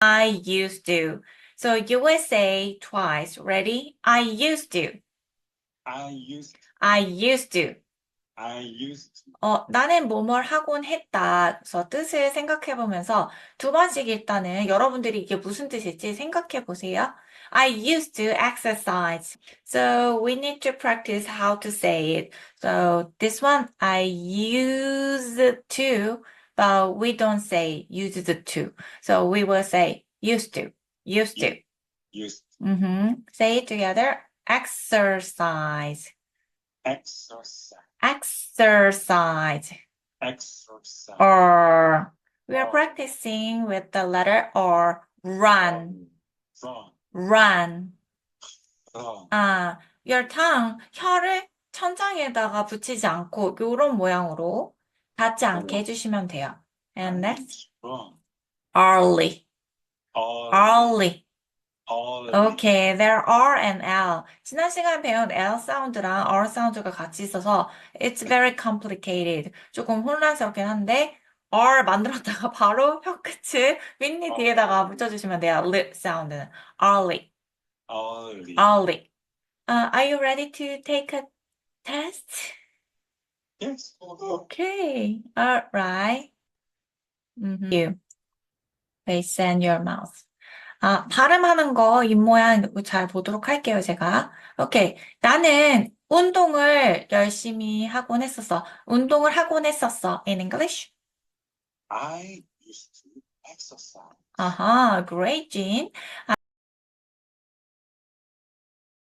I used to. So you will say twice. Ready? I used to. I used, I used to. I used to. 어, 나는 뭐뭘 하곤 했다. 그래서 뜻을 생각해 보면서 두 번씩 일단은 여러분들이 이게 무슨 뜻일지 생각해 보세요. I used to exercise. So we need to practice how to say it. So this one, I used to, but we don't say used to. So we will say used to, used to. Used hmm Say it together. Exercise, exercise, exercise. exercise. or we are Or. practicing with the letter or run, Run, run. run. 아, your tongue, 혀를 천장에다가 붙이지 않고 요런 모양으로 닿지 않게 해주시면 돼요. And next, Run. early, All, early. all. Okay, there are and L. 지난 시간에 배운 L 사운드랑 R 사운드가 같이 있어서 it's very complicated. 조금 혼란스럽긴 한데 R 만들었다가 바로 혀 끝을 윗니 뒤에다가 붙여주시면 돼요. lip 사운드는 early, Early. early. Uh, are you ready to take a test? Yes. Okay, all right. Mhm. You. Face and your mouth. 아, 발음하는 거 입모양 잘 보도록 할게요, 제가. 오케이. 나는 운동을 열심히 하곤 했었어. 운동을 하곤 했었어. In English. I used to exercise. 아하, great, Jean.